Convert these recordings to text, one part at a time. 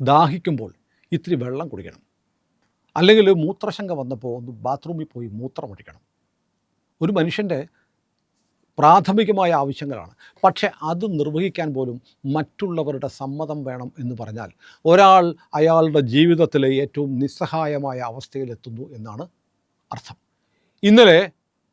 ദാഹിക്കുമ്പോൾ ഇത്തിരി വെള്ളം കുടിക്കണം. അല്ലെങ്കിൽ മൂത്രശങ്ക വന്നപ്പോൾ ഒന്ന് ബാത്റൂമിൽ പോയി മൂത്രം മൂത്രമൊഴിക്കണം ഒരു മനുഷ്യന്റെ പ്രാഥമികമായ ആവശ്യങ്ങളാണ്. പക്ഷേ അത് നിർവഹിക്കാൻ പോലും മറ്റുള്ളവരുടെ സമ്മതം വേണം എന്ന് പറഞ്ഞാൽ ഒരാൾ അയാളുടെ ജീവിതത്തിലെ ഏറ്റവും നിസ്സഹായമായ അവസ്ഥയിലെത്തുന്നു എന്നാണ് അർത്ഥം. ഇന്നലെ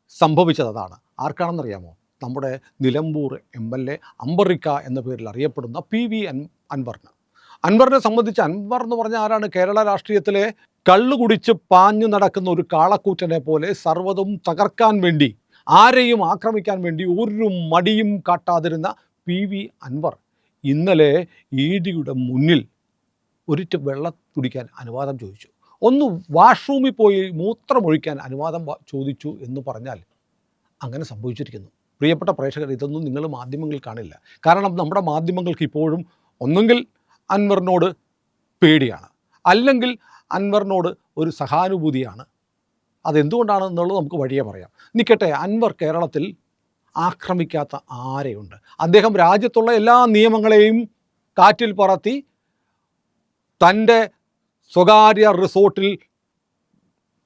സംഭവിച്ചത് അതാണ്. ആർക്കാണെന്നറിയാമോ? നമ്മുടെ നിലമ്പൂർ എം എൽ എ അമ്പറിക്ക എന്ന പേരിൽ അറിയപ്പെടുന്ന പി വി അൻ അൻവറിന്. അൻവറിനെ സംബന്ധിച്ച് അൻവർ എന്ന് പറഞ്ഞ ആരാണ്? കേരള രാഷ്ട്രീയത്തിലെ കള്ളു കുടിച്ച് പാഞ്ഞു നടക്കുന്ന ഒരു കാളക്കൂറ്റനെ പോലെ സർവതും തകർക്കാൻ വേണ്ടി ആരെയും ആക്രമിക്കാൻ വേണ്ടി ഒരു മടിയും കാട്ടാതിരുന്ന പി വി അൻവർ ഇന്നലെ ഇ ഡിയുടെ മുന്നിൽ ഒരിറ്റ് വെള്ളം കുടിക്കാൻ അനുവാദം ചോദിച്ചു. ഒന്ന് വാഷ്റൂമിൽ പോയി മൂത്രമൊഴിക്കാൻ അനുവാദം ചോദിച്ചു എന്ന് പറഞ്ഞാൽ അങ്ങനെ സംഭവിച്ചിരിക്കുന്നു. പ്രിയപ്പെട്ട പ്രേക്ഷകർ ഇതൊന്നും നിങ്ങൾ മാധ്യമങ്ങൾ കാണില്ല. കാരണം നമ്മുടെ മാധ്യമങ്ങൾക്ക് ഇപ്പോഴും ഒന്നുകിൽ അൻവറിനോട് പേടിയാണ്. അല്ലെങ്കിൽ അൻവറിനോട് ഒരു സഹാനുഭൂതിയാണ്. അതെന്തുകൊണ്ടാണ് എന്നുള്ളത് നമുക്ക് വഴിയെ പറയാം. നിൽക്കട്ടെ അൻവർ കേരളത്തിൽ ആക്രമിക്കാത്ത ആരെയുണ്ട്? അദ്ദേഹം രാജ്യത്തുള്ള എല്ലാ നിയമങ്ങളെയും കാറ്റിൽ പറത്തി തന്റെ സ്വകാര്യ റിസോർട്ടിൽ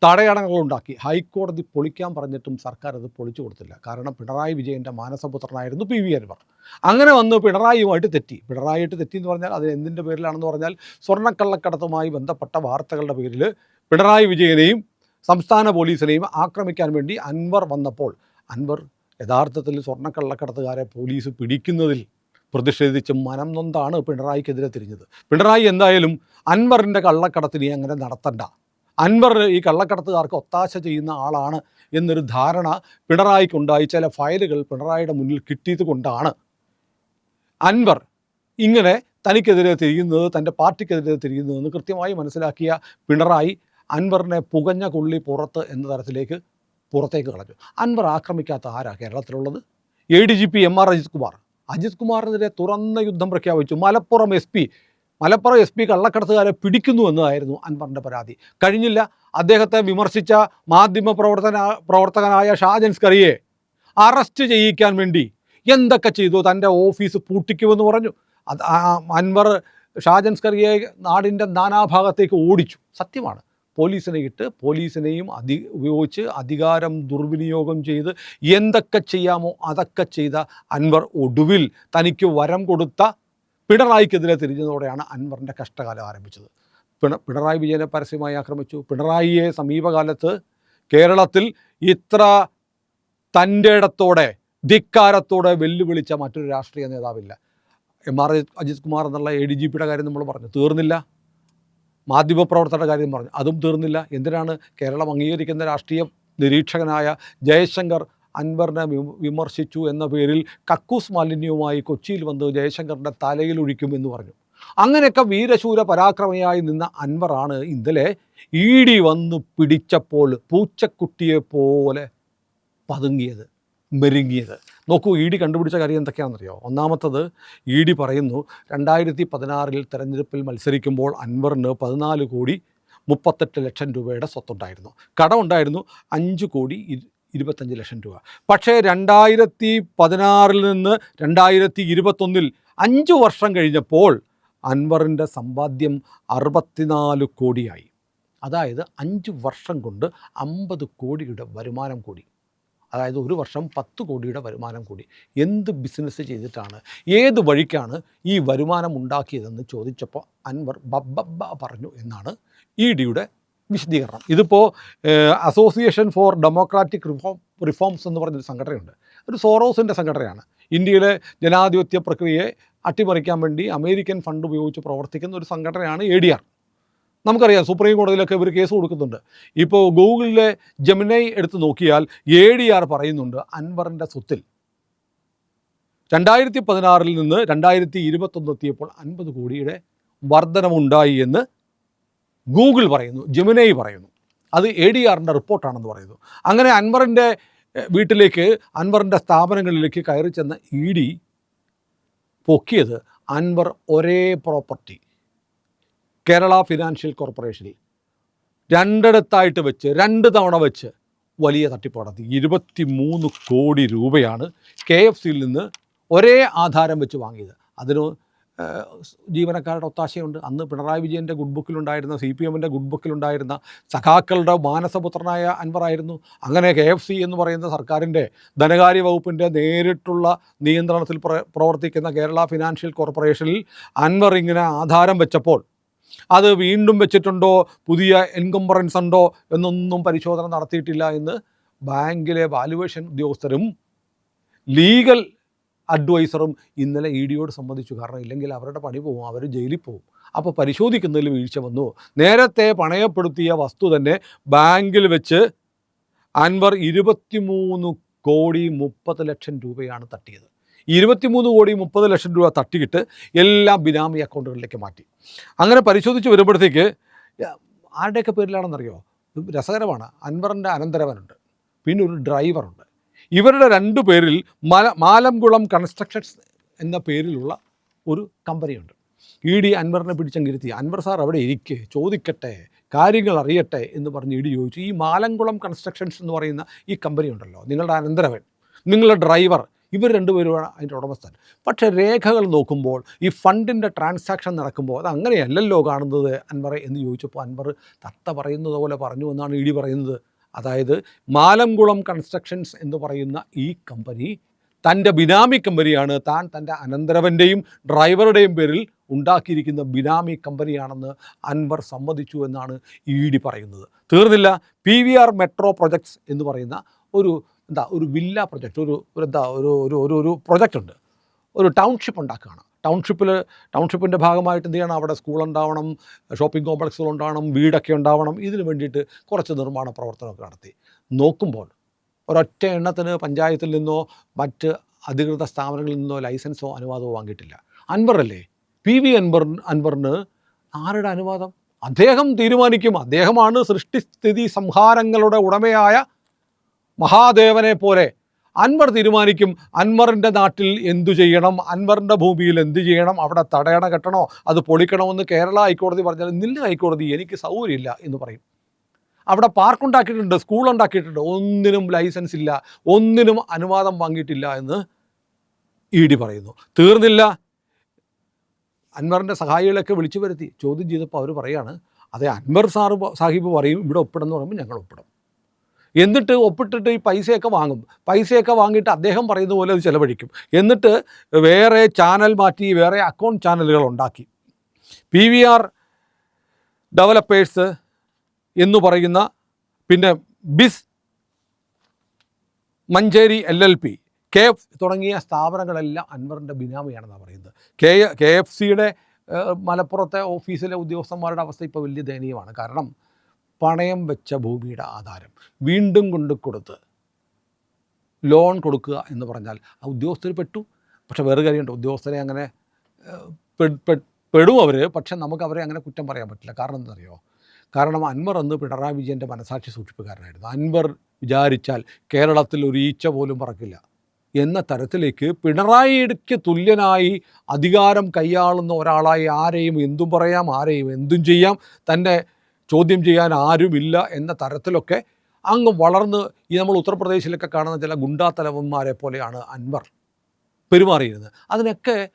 തടയണകളുണ്ടാക്കി ഹൈക്കോടതി പൊളിക്കാൻ പറഞ്ഞിട്ടും സർക്കാർ അത് പൊളിച്ചു കൊടുത്തില്ല. കാരണം പിണറായി വിജയന്റെ മാനസപുത്രനായിരുന്നു പി വി അൻവർ. അങ്ങനെ വന്ന് പിണറായിയുമായിട്ട് തെറ്റി. പിണറായിട്ട് തെറ്റി എന്ന് പറഞ്ഞാൽ അത് എന്തിന്റെ പേരിലാണെന്ന് പറഞ്ഞാൽ സ്വർണക്കള്ളക്കടത്തുമായി ബന്ധപ്പെട്ട വാർത്തകളുടെ പേരിൽ പിണറായി വിജയനെയും സംസ്ഥാന പോലീസിനെയും ആക്രമിക്കാൻ വേണ്ടി അൻവർ വന്നപ്പോൾ അൻവർ യഥാർത്ഥത്തിൽ സ്വർണക്കള്ളക്കടത്തുകാരെ പോലീസ് പിടിക്കുന്നതിൽ പ്രതിഷേധിച്ച് മനം നൊന്താണ് പിണറായിക്കെതിരെ തിരിഞ്ഞത്. പിണറായി എന്തായാലും അൻവറിന്റെ കള്ളക്കടത്തിനെ അങ്ങനെ നടത്തണ്ട. അൻവർ ഈ കള്ളക്കടത്തുകാർക്ക് ഒത്താശ ചെയ്യുന്ന ആളാണ് എന്നൊരു ധാരണ പിണറായിക്കുണ്ടായി ചില ഫയലുകൾ പിണറായിയുടെ മുന്നിൽ കിട്ടിയത് കൊണ്ടാണ്. അൻവർ ഇങ്ങനെ തനിക്കെതിരെ തിരിയുന്നത് തന്റെ പാർട്ടിക്കെതിരെ തിരിയുന്നതെന്ന് കൃത്യമായി മനസ്സിലാക്കിയ പിണറായി അൻവറിനെ പുകഞ്ഞ കൊള്ളി പുറത്ത് എന്ന തരത്തിലേക്ക് പുറത്തേക്ക് കളഞ്ഞു. അൻവർ ആക്രമിക്കാത്ത ആരാ കേരളത്തിലുള്ളത്? A D G P M R Ajith Kumar. Ajith കുമാറിനെതിരെ തുറന്ന യുദ്ധം പ്രഖ്യാപിച്ചു. Malappuram S P Malappuram S P കള്ളക്കടത്തുകാരെ പിടിക്കുന്നു എന്നതായിരുന്നു അൻവറിന്റെ പരാതി. കഴിഞ്ഞില്ല അദ്ദേഹത്തെ വിമർശിച്ച മാധ്യമ പ്രവർത്തന പ്രവർത്തകനായ ഷാജൻ സ്കറിയെ അറസ്റ്റ് ചെയ്യിക്കാൻ വേണ്ടി എന്തൊക്കെ ചെയ്തു? തന്റെ ഓഫീസ് പൂട്ടിക്കുമെന്ന് പറഞ്ഞു. അത് അൻവർ ഷാജൻ സ്കറിയെ നാടിന്റെ നാനാഭാഗത്തേക്ക് ഓടിച്ചു. സത്യമാണ്. പോലീസിനെ ഇട്ട് പോലീസിനെയും അധി ഉപയോഗിച്ച് അധികാരം ദുർവിനിയോഗം ചെയ്ത് എന്തൊക്കെ ചെയ്യാമോ അതൊക്കെ ചെയ്ത അൻവർ ഒടുവിൽ തനിക്ക് വരം കൊടുത്ത പിണറായിക്കെതിരെ തിരിഞ്ഞതോടെയാണ് അൻവറിന്റെ കഷ്ടകാലം ആരംഭിച്ചത്. പിണ പിണറായി വിജയനെ പരസ്യമായി ആക്രമിച്ചു. പിണറായിയെ സമീപകാലത്ത് കേരളത്തിൽ ഇത്ര തന്റെ ഇടത്തോടെ ധിക്കാരത്തോടെ വെല്ലുവിളിച്ച മറ്റൊരു രാഷ്ട്രീയ നേതാവില്ല. എം ആർ അജിത് കുമാർ എന്നുള്ള എ ഡി ജി പിയുടെ കാര്യം നമ്മൾ പറഞ്ഞു. തീർന്നില്ല. മാധ്യമപ്രവർത്തകരുടെ കാര്യം പറഞ്ഞു. അതും തീർന്നില്ല. എന്തിനാണ് കേരളം അംഗീകരിക്കുന്ന രാഷ്ട്രീയ നിരീക്ഷകനായ ജയശങ്കർ അൻവറിനെ വിമർശിച്ചു എന്ന പേരിൽ കക്കൂസ് മാലിന്യവുമായി കൊച്ചിയിൽ വന്ന് ജയശങ്കറിന്റെ തലയിൽ ഒഴിക്കുമെന്ന് പറഞ്ഞു. അങ്ങനെയൊക്കെ വീരശൂര പരാക്രമയായി നിന്ന അൻവറാണ് ഇന്നലെ ഡി വന്ന് പിടിച്ചപ്പോൾ പൂച്ചക്കുട്ടിയെ പോലെ പതുങ്ങിയത് മെരുങ്ങിയത്. നോക്കൂ ഇ ഡി കണ്ടുപിടിച്ച കാര്യം എന്തൊക്കെയാണെന്നറിയോ? ഒന്നാമത്തത് ഇ ഡി പറയുന്നു രണ്ടായിരത്തി പതിനാറിൽ തെരഞ്ഞെടുപ്പിൽ മത്സരിക്കുമ്പോൾ അൻവറിന് പതിനാല് കോടി മുപ്പത്തെട്ട് ലക്ഷം രൂപയുടെ സ്വത്തുണ്ടായിരുന്നു. കടമുണ്ടായിരുന്നു അഞ്ച് കോടി ഇരുപത്തഞ്ച് ലക്ഷം രൂപ. പക്ഷേ രണ്ടായിരത്തി പതിനാറിൽ നിന്ന് രണ്ടായിരത്തി ഇരുപത്തൊന്നിൽ അഞ്ച് വർഷം കഴിഞ്ഞപ്പോൾ അൻവറിന്റെ സമ്പാദ്യം അറുപത്തിനാല് കോടിയായി. അതായത് അഞ്ച് വർഷം കൊണ്ട് അമ്പത് കോടിയുടെ വരുമാനം കൂടി. അതായത് ഒരു വർഷം പത്ത് കോടിയുടെ വരുമാനം കൂടി. എന്ത് ബിസിനസ് ചെയ്തിട്ടാണ് ഏത് വഴിക്കാണ് ഈ വരുമാനം ഉണ്ടാക്കിയതെന്ന് ചോദിച്ചപ്പോൾ അൻവർ ബബ്ബ പറഞ്ഞു എന്നാണ് ഇ ഡിയുടെ വിശദീകരണം. ഇതിപ്പോൾ association for democratic reform reforms എന്ന് പറഞ്ഞൊരു സംഘടനയുണ്ട്. ഒരു സോറോസിന്റെ സംഘടനയാണ്. ഇന്ത്യയിലെ ജനാധിപത്യ പ്രക്രിയയെ അട്ടിമറിക്കാൻ വേണ്ടി അമേരിക്കൻ ഫണ്ട് ഉപയോഗിച്ച് പ്രവർത്തിക്കുന്ന ഒരു സംഘടനയാണ് എ ഡി ആർ നമുക്കറിയാം സുപ്രീം കോടതിയിലൊക്കെ ഇവർ കേസ് കൊടുക്കുന്നുണ്ട്. ഇപ്പോൾ ഗൂഗിളിലെ ജമിനൈ എടുത്ത് നോക്കിയാൽ എ ഡി ആർ പറയുന്നുണ്ട് അൻവറിന്റെ സ്വത്തിൽ. രണ്ടായിരത്തി പതിനാറിൽ നിന്ന് രണ്ടായിരത്തി ഇരുപത്തൊന്ന് എത്തിയപ്പോൾ അൻപത് കോടിയുടെ വർധനമുണ്ടായി എന്ന് ഗൂഗിൾ പറയുന്നു ജമുനൈ പറയുന്നു. അത് എ ഡി ആറിന്റെ റിപ്പോർട്ടാണെന്ന് പറയുന്നു. അങ്ങനെ അൻവറിന്റെ വീട്ടിലേക്ക് അൻവറിന്റെ സ്ഥാപനങ്ങളിലേക്ക് കയറി ചെന്ന ഇ ഡി പൊക്കിയത് അൻവർ ഒരേ പ്രോപ്പർട്ടി കേരള ഫിനാൻഷ്യൽ കോർപ്പറേഷനിൽ. രണ്ടിടത്തായിട്ട് വെച്ച് രണ്ട് തവണ വെച്ച് വലിയ തട്ടിപ്പ് നടത്തി ഇരുപത്തി മൂന്ന് കോടി രൂപയാണ് കെ എഫ് സിയിൽ നിന്ന് ഒരേ ആധാരം വെച്ച് വാങ്ങിയത്. അതിന് ജീവനക്കാരുടെ ഒത്താശയുണ്ട്. അന്ന് പിണറായി വിജയന്റെ ഗുഡ് ബുക്കിലുണ്ടായിരുന്ന സി പി എമ്മിന്റെ ഗുഡ് ബുക്കിലുണ്ടായിരുന്ന സഖാക്കളുടെ മാനസപുത്രനായ അൻവറായിരുന്നു അങ്ങനെ കെ എഫ് സി എന്ന് പറയുന്ന സർക്കാരിന്റെ ധനകാര്യ വകുപ്പിന്റെ നേരിട്ടുള്ള നിയന്ത്രണത്തിൽ പ്ര പ്രവർത്തിക്കുന്ന കേരള ഫിനാൻഷ്യൽ കോർപ്പറേഷനിൽ അൻവർ ഇങ്ങനെ ആധാരം വെച്ചപ്പോൾ അത് വീണ്ടും വെച്ചിട്ടുണ്ടോ? പുതിയ എൻകംബറൻസ് ഉണ്ടോ? എന്നൊന്നും പരിശോധന നടത്തിയിട്ടില്ല എന്ന് ബാങ്കിലെ വാലുവേഷൻ ഉദ്യോഗസ്ഥരും ലീഗൽ അഡ്വൈസറും ഇന്നലെ ഇ ഡിയോട് സംബന്ധിച്ചു കാരണം ഇല്ലെങ്കിൽ അവരുടെ പണി പോകും അവർ ജയിലിൽ പോകും. അപ്പോൾ പരിശോധിക്കുന്നതിൽ വീഴ്ച വന്നു. നേരത്തെ പണയപ്പെടുത്തിയ വസ്തു തന്നെ ബാങ്കിൽ വെച്ച് അൻവർ ഇരുപത്തിമൂന്ന് കോടി മുപ്പത് ലക്ഷം രൂപയാണ് തട്ടിയത്. ഇരുപത്തിമൂന്ന് കോടി മുപ്പത് ലക്ഷം രൂപ തട്ടിയിട്ട് എല്ലാം ബിനാമി അക്കൗണ്ടുകളിലേക്ക് മാറ്റി. അങ്ങനെ പരിശോധിച്ച് വരുമ്പോഴത്തേക്ക് ആരുടെയൊക്കെ പേരിലാണെന്നറിയോ? രസകരമാണ്. അൻവറിന്റെ അനന്തരവനുണ്ട്. പിന്നെ ഒരു ഡ്രൈവറുണ്ട്. ഇവരുടെ രണ്ടു പേരിൽ മല മാലംകുളം കൺസ്ട്രക്ഷൻസ് എന്ന പേരിലുള്ള ഒരു കമ്പനിയുണ്ട്. ഇ ഡി അൻവറിനെ പിടിച്ചങ്ങിരുത്തി അൻവർ സാർ അവിടെ ഇരിക്കെ ചോദിക്കട്ടെ കാര്യങ്ങൾ അറിയട്ടെ എന്ന് പറഞ്ഞ് ഇ ഡി ചോദിച്ചു. ഈ മാലംകുളം കൺസ്ട്രക്ഷൻസ് എന്ന് പറയുന്ന ഈ കമ്പനി ഉണ്ടല്ലോ നിങ്ങളുടെ അനന്തരവൻ നിങ്ങളുടെ ഡ്രൈവർ ഇവർ രണ്ടുപേരുമാണ് അതിന്റെ ഉടമസ്ഥൻ. പക്ഷേ രേഖകൾ നോക്കുമ്പോൾ ഈ ഫണ്ടിന്റെ ട്രാൻസാക്ഷൻ നടക്കുമ്പോൾ അത് അങ്ങനെയല്ലല്ലോ കാണുന്നത് അൻവറെ എന്ന് ചോദിച്ചപ്പോൾ അൻവർ തത്ത പറയുന്നത് പോലെ പറഞ്ഞു എന്നാണ് ഇ ഡി പറയുന്നത്. അതായത് മാലംകുളം കൺസ്ട്രക്ഷൻസ് എന്ന് പറയുന്ന ഈ കമ്പനി തന്റെ ബിനാമി കമ്പനിയാണ്. താൻ തന്റെ അനന്തരവന്റെയും ഡ്രൈവറുടെയും പേരിൽ ഉണ്ടാക്കിയിരിക്കുന്ന ബിനാമി കമ്പനിയാണെന്ന് അൻവർ സമ്മതിച്ചു എന്നാണ് ഇ ഡി പറയുന്നത്. തീർന്നില്ല. P V R metro projects എന്ന് പറയുന്ന ഒരു എന്താ ഒരു വില്ല പ്രൊജക്റ്റ് ഒരു എന്താ ഒരു ഒരു ഒരു പ്രൊജക്റ്റ് ഉണ്ട്. ഒരു ടൗൺഷിപ്പ് ഉണ്ടാക്കുകയാണ്. ടൗൺഷിപ്പിൽ ടൗൺഷിപ്പിന്റെ ഭാഗമായിട്ട് എന്ത് ചെയ്യണം? അവിടെ സ്കൂൾ ഉണ്ടാവണം ഷോപ്പിംഗ് കോംപ്ലക്സുകൾ ഉണ്ടാവണം വീടൊക്കെ ഉണ്ടാവണം. ഇതിന് വേണ്ടിയിട്ട് കുറച്ച് നിർമ്മാണ പ്രവർത്തനമൊക്കെ നടത്തി. നോക്കുമ്പോൾ ഒരൊറ്റ എണ്ണത്തിന് പഞ്ചായത്തിൽ നിന്നോ മറ്റ് അധികൃത സ്ഥാപനങ്ങളിൽ നിന്നോ ലൈസൻസോ അനുവാദമോ വാങ്ങിയിട്ടില്ല. അൻവറല്ലേ പി വി അൻവർ അൻവറിന് ആരുടെ അനുവാദം? അദ്ദേഹം തീരുമാനിക്കും. അദ്ദേഹമാണ് സൃഷ്ടിസ്ഥിതി സംഹാരങ്ങളുടെ ഉടമയായ മഹാദേവനെ പോലെ അൻവർ തീരുമാനിക്കും. അൻവറിന്റെ നാട്ടിൽ എന്തു ചെയ്യണം? അൻവറിന്റെ ഭൂമിയിൽ എന്തു ചെയ്യണം? അവിടെ തടയണ കെട്ടണോ? അത് പൊളിക്കണമെന്ന് കേരള ഹൈക്കോടതി പറഞ്ഞാൽ നില്ല ഹൈക്കോടതി എനിക്ക് സൗകര്യമില്ല എന്ന് പറയും. അവിടെ പാർക്ക് ഉണ്ടാക്കിയിട്ടുണ്ട് സ്കൂൾ ഉണ്ടാക്കിയിട്ടുണ്ട്. ഒന്നിനും ലൈസൻസ് ഇല്ല. ഒന്നിനും അനുവാദം വാങ്ങിയിട്ടില്ല എന്ന് ഇ ഡി പറയുന്നു. തീർന്നില്ല. അൻവറിന്റെ സഹായികളൊക്കെ വിളിച്ചു വരുത്തി. ചോദ്യം ചെയ്തപ്പോൾ അവർ പറയാണ് അതെ അൻവർ സാറ് സാഹിബ് പറയും ഇവിടെ ഒപ്പിടുന്നു പറയുമ്പോൾ ഞങ്ങൾ ഒപ്പിടും. എന്നിട്ട് ഒപ്പിട്ടിട്ട് ഈ പൈസയൊക്കെ വാങ്ങും. പൈസയൊക്കെ വാങ്ങിയിട്ട് അദ്ദേഹം പറയുന്ന പോലെ അത് ചിലവഴിക്കും. എന്നിട്ട് വേറെ ചാനൽ മാറ്റി വേറെ അക്കൗണ്ട് ചാനലുകൾ ഉണ്ടാക്കി. പി വി ആർ ഡെവലപ്പേഴ്സ് എന്ന് പറയുന്ന പിന്നെ ബിസ് Manjeri L L P K F തുടങ്ങിയ സ്ഥാപനങ്ങളെല്ലാം അൻവറിന്റെ ബിനാമിയാണെന്നാണ് പറയുന്നത്. കെ കെ എഫ് സിയുടെ മലപ്പുറത്തെ ഓഫീസിലെ ഉദ്യോഗസ്ഥന്മാരുടെ അവസ്ഥ ഇപ്പോൾ വലിയ ദയനീയമാണ്. കാരണം പണയം വെച്ച ഭൂമിയുടെ ആധാരം വീണ്ടും കൊണ്ട് കൊടുത്ത് ലോൺ കൊടുക്കുക എന്ന് പറഞ്ഞാൽ ആ ഉദ്യോഗസ്ഥർ പെട്ടു. പക്ഷെ വേറെ കാര്യമുണ്ട്. ഉദ്യോഗസ്ഥരെ അങ്ങനെ പെടും അവർ പക്ഷെ നമുക്ക് അവരെ അങ്ങനെ കുറ്റം പറയാൻ പറ്റില്ല. കാരണം എന്താണെന്നറിയോ കാരണം അൻവർ അന്ന് പിണറായി വിജയന്റെ മനസാക്ഷി സൂക്ഷിപ്പുകാരനായിരുന്നു. അൻവർ വിചാരിച്ചാൽ കേരളത്തിൽ ഒരു ഈച്ച പോലും പറക്കില്ല. എന്ന തരത്തിലേക്ക് പിണറായിക്ക് തുല്യനായി അധികാരം കൈയാളുന്ന ഒരാളായി ആരെയും എന്തും പറയാം ആരെയും എന്തും ചെയ്യാം. തന്നെ ചോദ്യം ചെയ്യാൻ ആരുമില്ല എന്ന തരത്തിലൊക്കെ അങ്ങ് വളർന്ന് ഈ നമ്മൾ ഉത്തർപ്രദേശിലൊക്കെ കാണുന്ന ചില ഗുണ്ടാത്തലവന്മാരെ പോലെയാണ് അൻവർ പെരുമാറിയിരുന്നത്. അതിനൊക്കെ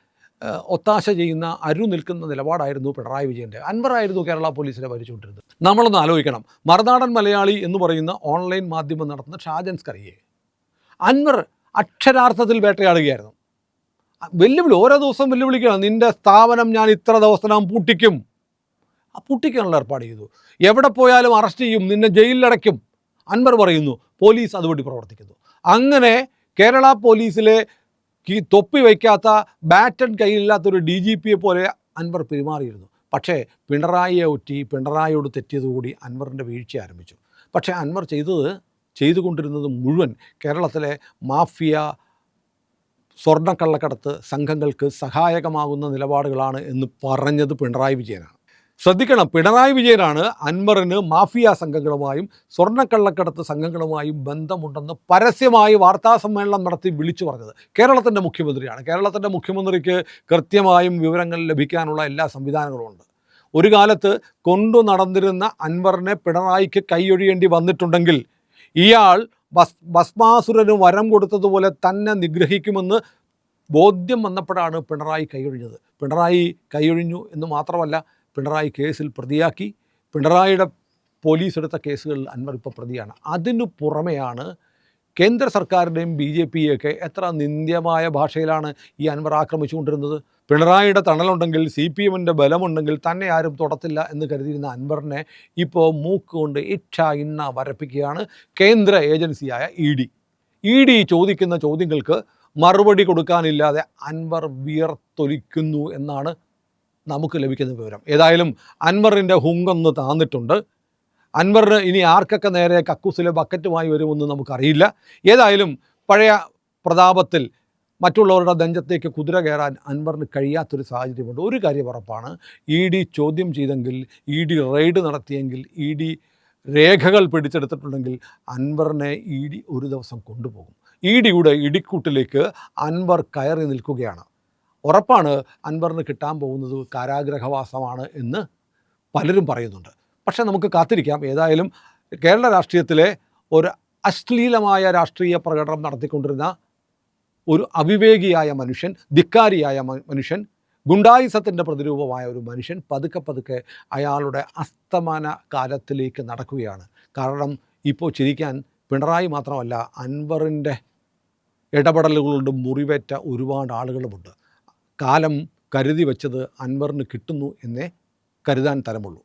ഒത്താശ ചെയ്യുന്ന അരു നിൽക്കുന്ന നിലപാടായിരുന്നു പിണറായി വിജയന്റെ. അൻവറായിരുന്നു കേരള പോലീസിനെ ഭരിച്ചുകൊണ്ടിരുന്നത്. നമ്മളൊന്ന് ആലോചിക്കണം. മറുനാടൻ മലയാളി എന്ന് പറയുന്ന ഓൺലൈൻ മാധ്യമം നടത്തുന്ന ഷാജൻസ് കറിയെ അൻവർ അക്ഷരാർത്ഥത്തിൽ വേട്ടയാടുകയായിരുന്നു. വെല്ലുവിളി ഓരോ ദിവസവും വെല്ലുവിളിക്കണം നിന്റെ സ്ഥാപനം ഞാൻ ഇത്ര ദിവസത്തിനകം പൂട്ടിക്കും. ആ പൂട്ടിക്കാനുള്ള ഏർപ്പാട് ചെയ്തു. എവിടെ പോയാലും അറസ്റ്റ് ചെയ്യും നിന്നെ ജയിലിലടയ്ക്കും. അൻവർ പറയുന്നു പോലീസ് അതുവഴി പ്രവർത്തിക്കുന്നു. അങ്ങനെ കേരള പോലീസിലെ തൊപ്പി വയ്ക്കാത്ത ബാറ്റൺ കയ്യിലില്ലാത്തൊരു ഡി ജി പിയെ പോലെ അൻവർ പെരുമാറിയിരുന്നു. പക്ഷേ പിണറായിയെ ഒറ്റി പിണറായിയോട് തെറ്റിയതുകൂടി അൻവറിന്റെ വീഴ്ച ആരംഭിച്ചു. പക്ഷേ അൻവർ ചെയ്തത് ചെയ്തുകൊണ്ടിരുന്നത് മുഴുവൻ കേരളത്തിലെ മാഫിയ സ്വർണക്കള്ളക്കടത്ത് സംഘങ്ങൾക്ക് സഹായകമാകുന്ന നിലപാടുകളാണ് എന്ന് പറഞ്ഞത് പിണറായി വിജയനാണ്. ശ്രദ്ധിക്കണം. പിണറായി വിജയനാണ് അൻവറിന് മാഫിയ സംഘങ്ങളുമായും സ്വർണക്കള്ളക്കടത്ത് സംഘങ്ങളുമായും ബന്ധമുണ്ടെന്ന് പരസ്യമായി വാർത്താ സമ്മേളനം നടത്തി വിളിച്ചു പറഞ്ഞത് കേരളത്തിന്റെ മുഖ്യമന്ത്രിയാണ്. കേരളത്തിന്റെ മുഖ്യമന്ത്രിക്ക് കൃത്യമായും വിവരങ്ങൾ ലഭിക്കാനുള്ള എല്ലാ സംവിധാനങ്ങളുമുണ്ട് ഒരു കാലത്ത് കൊണ്ടു നടന്നിരുന്ന അൻവറിനെ പിണറായിക്ക് കൈയൊഴിയേണ്ടി വന്നിട്ടുണ്ടെങ്കിൽ ഇയാൾ ഭസ് ഭസ്മാസുരന് വരം കൊടുത്തതുപോലെ തന്നെ നിഗ്രഹിക്കുമെന്ന് ബോധ്യം വന്നപ്പോഴാണ് പിണറായി കൈയൊഴിഞ്ഞത്. പിണറായി കൈയൊഴിഞ്ഞു എന്ന് മാത്രമല്ല പിണറായി കേസിൽ പ്രതിയാക്കി. പിണറായിയുടെ പോലീസ് എടുത്ത കേസുകളിൽ അൻവർ ഇപ്പോൾ പ്രതിയാണ്. അതിനു പുറമെയാണ് കേന്ദ്ര സർക്കാരിന്റെയും ബി ജെ പിയൊക്കെ എത്ര നിന്ദ്യമായ ഭാഷയിലാണ് ഈ അൻവർ ആക്രമിച്ചുകൊണ്ടിരുന്നത്. പിണറായിയുടെ തണലുണ്ടെങ്കിൽ സി പി എമ്മിന്റെ ബലമുണ്ടെങ്കിൽ തന്നെ ആരും തുടത്തില്ല എന്ന് കരുതിയിരുന്ന അൻവറിനെ ഇപ്പോൾ മൂക്ക് കൊണ്ട് ഇച്ഛ ഇന്ന വരപ്പിക്കുകയാണ് കേന്ദ്ര ഏജൻസിയായ ഇ ഡി. ഇ ഡി ചോദിക്കുന്ന ചോദ്യങ്ങൾക്ക് മറുപടി കൊടുക്കാനില്ലാതെ അൻവർ വിയർത്തൊലിക്കുന്നു എന്നാണ് നമുക്ക് ലഭിക്കുന്ന വിവരം. ഏതായാലും അൻവറിന്റെ ഹുങ്കൊന്ന് താന്നിട്ടുണ്ട്. അൻവറിന് ഇനി ആർക്കൊക്കെ നേരെ കക്കൂസിലെ ബക്കറ്റുമായി വരുമെന്ന് നമുക്കറിയില്ല. ഏതായാലും പഴയ പ്രതാപത്തിൽ മറ്റുള്ളവരുടെ ദഞ്ചത്തേക്ക് കുതിര കയറാൻ അൻവറിന് കഴിയാത്തൊരു സാഹചര്യമുണ്ട്. ഒരു കാര്യം ഉറപ്പാണ്. ഇ ഡി ചോദ്യം ചെയ്തെങ്കിൽ ഇ ഡി റെയ്ഡ് നടത്തിയെങ്കിൽ ഇ ഡി രേഖകൾ പിടിച്ചെടുത്തിട്ടുണ്ടെങ്കിൽ അൻവറിനെ ഇ ഡി ഒരു ദിവസം കൊണ്ടുപോകും. ഇ ഡിയുടെ ഇടിക്കൂട്ടിലേക്ക് അൻവർ കയറി നിൽക്കുകയാണ്. ഉറപ്പാണ് അൻവറിന് കിട്ടാൻ പോകുന്നത് കാരാഗ്രഹവാസമാണ് എന്ന് പലരും പറയുന്നുണ്ട്. പക്ഷേ നമുക്ക് കാത്തിരിക്കാം. ഏതായാലും കേരള രാഷ്ട്രീയത്തിലെ ഒരു അശ്ലീലമായ രാഷ്ട്രീയ പ്രകടനം നടത്തിക്കൊണ്ടിരുന്ന ഒരു അവിവേകിയായ മനുഷ്യൻ ധിക്കാരിയായ മനുഷ്യൻ ഗുണ്ടായുസത്തിന്റെ പ്രതിരൂപമായ ഒരു മനുഷ്യൻ പതുക്കെ പതുക്കെ അയാളുടെ അസ്തമന കാലത്തിലേക്ക് നടക്കുകയാണ്. കാരണം ഇപ്പോൾ ചിരിക്കാൻ പിണറായി മാത്രമല്ല അൻവറിന്റെ ഇടപെടലുകളുണ്ട് മുറിവേറ്റ ഒരുപാട് ആളുകളുമുണ്ട്. കാലം കരുതി വച്ചത് അൻവറിന് കിട്ടുന്നു എന്നേ കരുതാൻ തരമുള്ളൂ.